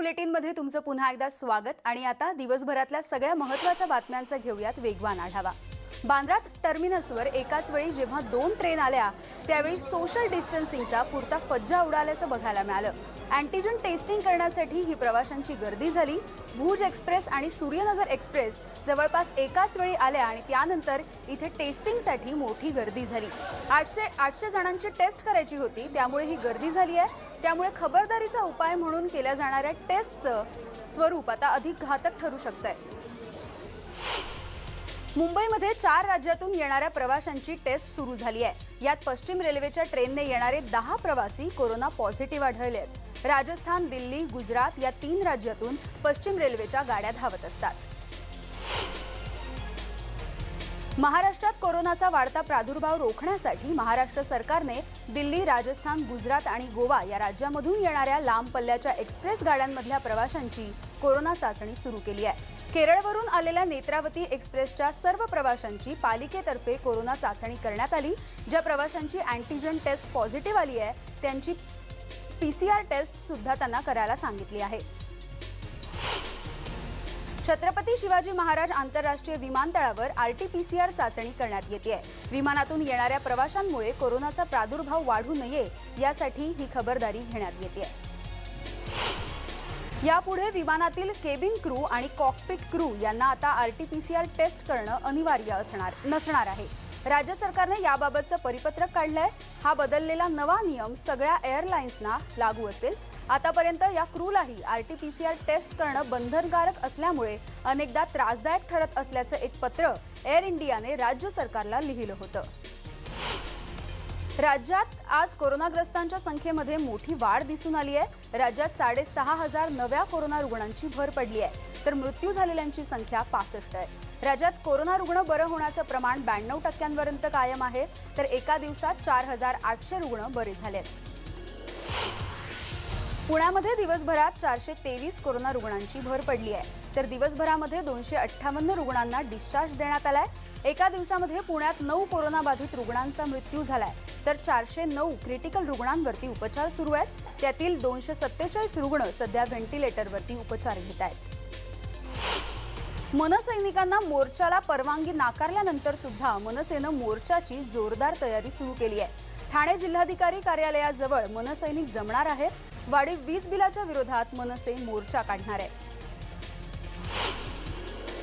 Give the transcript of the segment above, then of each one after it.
बुलेटिनमध्ये तुमचं पुन्हा एकदा स्वागत आणि आता दिवसभरातल्या सगळ्या महत्त्वाच्या बातम्यांचा घेऊयात वेगवान आढावा. बांद्रात टर्मिनसवर एकाच वेळी जेव्हा दोन ट्रेन आल्या त्यावेळी सोशल डिस्टन्सिंगचा पुरता फज्जा उडाल्याचं बघायला मिळालं. अँटीजन टेस्टिंग करण्यासाठी ही प्रवाशांची गर्दी झाली. भुज एक्सप्रेस आणि सूर्यनगर एक्सप्रेस जवळपास एकाच वेळी आल्या आणि त्यानंतर इथे टेस्टिंगसाठी मोठी गर्दी झाली. आठशे आठशे जणांची टेस्ट करायची होती त्यामुळे ही गर्दी झाली आहे. त्यामुळे खबरदारीचा उपाय म्हणून केल्या जाणाऱ्या टेस्टचं स्वरूप आता अधिक घातक ठरू शकतंय. मुंबईमध्ये चार राज्यातून येणाऱ्या प्रवाशांची टेस्ट सुरू झाली आहे. यात पश्चिम रेल्वेच्या ट्रेनने येणारे दहा प्रवासी कोरोना पॉझिटिव्ह आढळले आहेत. राजस्थान दिल्ली गुजरात या तीन राज्यातून पश्चिम रेल्वेच्या गाड्या धावत असतात. महाराष्ट्रात कोरोनाचा वाढता प्रादुर्भाव रोखण्यासाठी महाराष्ट्र सरकारने दिल्ली राजस्थान गुजरात आणि गोवा या राज्यामधून येणाऱ्या लांब पल्ल्याच्या एक्सप्रेस गाड्यांमधल्या प्रवाशांची कोरोना चाचणी सुरू केली आहे. केरळवरून आलेल्या नेत्रावती एक्सप्रेसच्या सर्व प्रवाशांची पालिकेतर्फे कोरोना चाचणी करण्यात आली ज्या प्रवाशांची अँटीजन टेस्ट पॉझिटिव्ह आली आहे त्यांची पीसीआर टेस्ट सुद्धा त्यांना करायला सांगितली आहे. छत्रपती शिवाजी महाराज आंतरराष्ट्रीय विमानतळावर आरटीपीसीआर चाचणी करण्यात येते विमानातून येणाऱ्या प्रवाशांमुळे कोरोनाचा प्रादुर्भाव वाढू नये यासाठी ही खबरदारी घेण्यात येते यापुढे विमानातील केबिन क्रू आणि कॉकपिट क्रू यांना आता आरटीपीसीआर टेस्ट करणं अनिवार्य असणार नसणार आहे. राज्य सरकारने याबाबतचं परिपत्रक काढलंय. हा बदललेला नवा नियम सगळ्या एअरलाइन्सना लागू असेल. आतापर्यंत या क्रूलाही आर टेस्ट करणं बंधनकारक असल्यामुळे अनेकदा त्रासदायक ठरत असल्याचं एक पत्र एअर इंडियाने राज्य सरकारला लिहिलं होतं. राज्यात आज कोरोनाग्रस्तांच्या संख्येमध्ये मोठी वाढ दिसून आली आहे. राज्यात साडेसहा हजार नव्या कोरोना रुग्णांची भर पडली आहे. तर मृत्यू झालेल्यांची संख्या पासष्ट आहे. राज्यात कोरोना रुग्ण बरं होण्याचं प्रमाण ब्याण्णव टक्क्यांपर्यंत कायम आहे. तर एका दिवसात चार हजार आठशे रुग्ण बरे झाले आहेत पुण्यामध्ये दिवसभरात चारशे तेवीस कोरोना रुग्णांची भर पडली आहे. तर दिवसभरामध्ये दोनशे अठ्ठावन्न रुग्णांना डिस्चार्ज देण्यात आलाय. एका दिवसामध्ये पुण्यात नऊ कोरोनाबाधित रुग्णांचा मृत्यू झालाय. तर चारशे नऊ क्रिटिकल रुग्णांवरती उपचार सुरू आहेत. त्यातील दोनशे सत्तेचाळीस रुग्ण सध्या व्हेंटिलेटरवरती उपचार घेत आहेत. मनसैनिकांना मोर्चाला परवानगी नाकारल्यानंतर सुद्धा मनसेनं मोर्चाची जोरदार तयारी सुरू केली आहे. ठाणे जिल्हाधिकारी कार्यालयाजवळ मनसैनिक जमणार आहेत. वाढीव वीज बिलाच्या विरोधात मनसे मोर्चा काढणार आहे.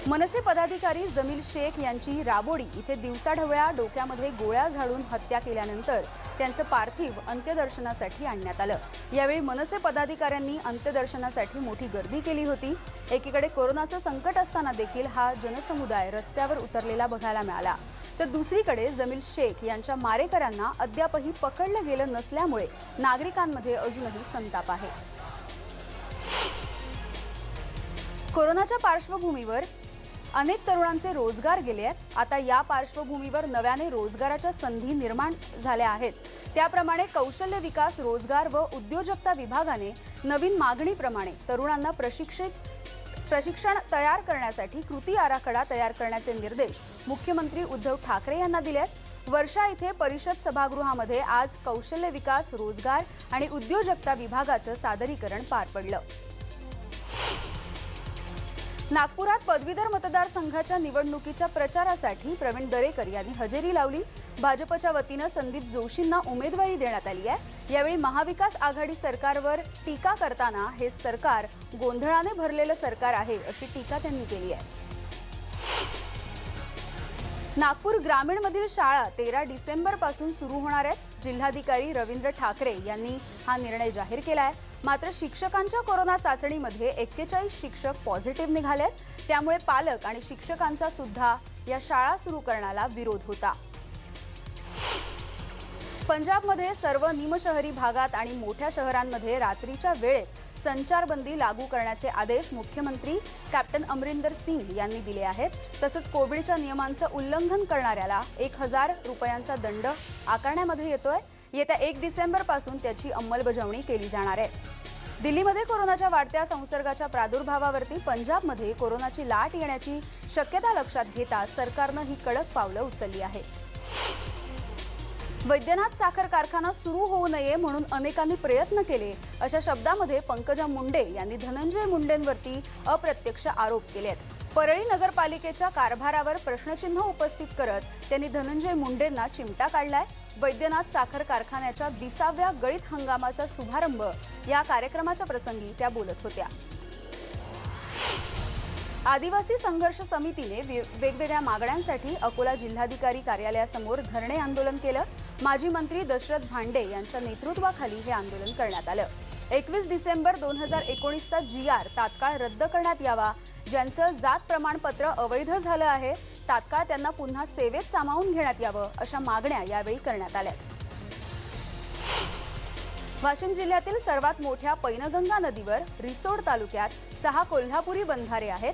मनसे पदाधिकारी जमील शेख यांची राबोडी इथे दिवसाढवळ्या डोक्यामध्ये गोळ्या झाडून हत्या केल्यानंतर त्यांचं पार्थिव अंत्यदर्शनासाठी आणण्यात आलं. यावेळी मनसे पदाधिकाऱ्यांनी अंत्यदर्शनासाठी मोठी गर्दी केली होती. एकीकडे कोरोनाचं संकट असताना देखील हा जनसमुदाय रस्त्यावर उतरलेला बघायला मिळाला. तर दुसरीकडे जमील शेख यांच्या मारेकऱ्यांना अद्यापही पकडलं गेलं नसल्यामुळे नागरिकांमध्ये अजूनही संताप आहे. कोरोनाच्या पार्श्वभूमीवर अनेक तरुणांचे रोजगार गेले आहेत. आता या पार्श्वभूमीवर नव्याने रोजगाराच्या संधी निर्माण झाल्या आहेत. त्याप्रमाणे कौशल्य विकास रोजगार व उद्योजकता विभागाने नवीन मागणीप्रमाणे तरुणांना प्रशिक्षित प्रशिक्षण तयार करण्यासाठी कृती आराखडा तयार करण्याचे निर्देश मुख्यमंत्री उद्धव ठाकरे यांना दिले आहेत. वर्षा इथे परिषद सभागृहामध्ये आज कौशल्य विकास रोजगार आणि उद्योजकता विभागाचं सादरीकरण पार पडलं. नागपुरात पदवीधर मतदारसंघाच्या निवडणुकीच्या प्रचारासाठी प्रवीण दरेकर यांनी हजेरी लावली. भाजपच्या वतीनं संदीप जोशींना उमेदवारी देण्यात आली आहे. यावेळी महाविकास आघाडी सरकारवर टीका करताना हे सरकार गोंधळाने भरलेलं सरकार आहे अशी टीका त्यांनी केली आहे. नागपूर ग्रामीणमधील शाळा तेरा डिसेंबरपासून सुरू होणार आहेत. जिल्हाधिकारी रवींद्र ठाकरे यांनी हा निर्णय जाहीर केला आहे. मात्र शिक्षकांच्या कोरोना चाचणीमध्ये एक्केचाळीस शिक्षक पॉझिटिव्ह निघालेत. त्यामुळे पालक आणि शिक्षकांचा सुद्धा या शाळा सुरू करण्याला विरोध होता. पंजाबमध्ये सर्व निमशहरी भागात आणि मोठ्या शहरांमध्ये रात्रीच्या वेळेत संचारबंदी लागू करण्याचे आदेश मुख्यमंत्री कॅप्टन अमरिंदर सिंग यांनी दिले आहेत. तसंच कोविडच्या नियमांचं उल्लंघन करणाऱ्याला एक हजार रुपयांचा दंड आकारण्यामध्ये येतोय. येत्या एक डिसेंबरपासून त्याची अंमलबजावणी केली जाणार आहे. दिल्लीमध्ये कोरोनाच्या वाढत्या संसर्गाच्या प्रादुर्भावावरती पंजाबमध्ये कोरोनाची लाट येण्याची शक्यता लक्षात घेता सरकारनं ही कडक पावलं उचलली आहे. वैद्यनाथ साखर कारखाना सुरू होऊ नये म्हणून अनेकांनी प्रयत्न केले अशा शब्दामध्ये पंकजा मुंडे यांनी धनंजय मुंडेंवरती अप्रत्यक्ष आरोप केले आहेत परळी नगरपालिकेच्या कारभारावर प्रश्नचिन्ह उपस्थित करत त्यांनी धनंजय मुंडेंना चिमटा काढलाय. वैद्यनाथ साखर कारखान्याच्या विसाव्या गळीत हंगामाचा शुभारंभ या कार्यक्रमाच्या प्रसंगी त्या बोलत होत्या. आदिवासी संघर्ष समितीने वे- वेगवेगळ्या मागण्यांसाठी अकोला जिल्हाधिकारी कार्यालयासमोर धरणे आंदोलन केलं. माजी मंत्री दशरथ भांडे यांच्या नेतृत्वाखाली हे आंदोलन करण्यात आलं. एकवीस डिसेंबर दोन हजार एकोणीसचा जी आर तात्काळ रद्द करण्यात यावा ज्यांचं जात प्रमाणपत्र अवैध झालं आहे तात्काळ त्यांना पुन्हा सेवेत सामावून घेण्यात यावं अशा मागण्या यावेळी करण्यात आल्या. वाशिम जिल्ह्यातील सर्वात मोठ्या पैनगंगा नदीवर रिसोड तालुक्यात सहा कोल्हापुरी बंधारे आहेत.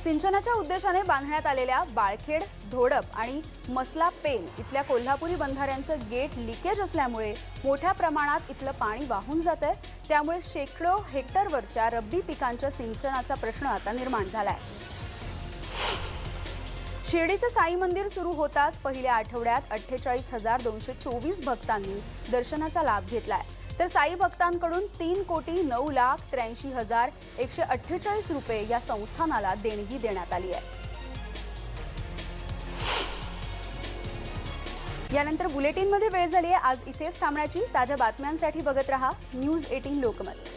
सिंचनाच्या उद्देशाने बांधण्यात आलेल्या बाळखेड धोडप आणि मसला पेन इथल्या कोल्हापुरी बंधाऱ्यांचं गेट लिकेज असल्यामुळे मोठ्या प्रमाणात इथलं पाणी वाहून जात आहे त्यामुळे शेकडो हेक्टरवरच्या रब्बी पिकांच्या सिंचनाचा प्रश्न आता निर्माण झाला आहे शिर्डीचं साई मंदिर सुरू होताच पहिल्या आठवड्यात अठ्ठेचाळीस हजार दोनशे चोवीस भक्तांनी दर्शनाचा लाभ घेतला आहे तर साई भक्तांकडून तीन कोटी नऊ लाख त्र्याऐंशी हजार एकशे अठ्ठेचाळीस रुपये या संस्थानाला देणगी देण्यात आली आहे. यानंतर बुलेटिनमध्ये वेळ झाली आहे. आज इथेच थांबण्याची ताज्या बातम्यांसाठी बघत रहा न्यूज एटीन लोकमत.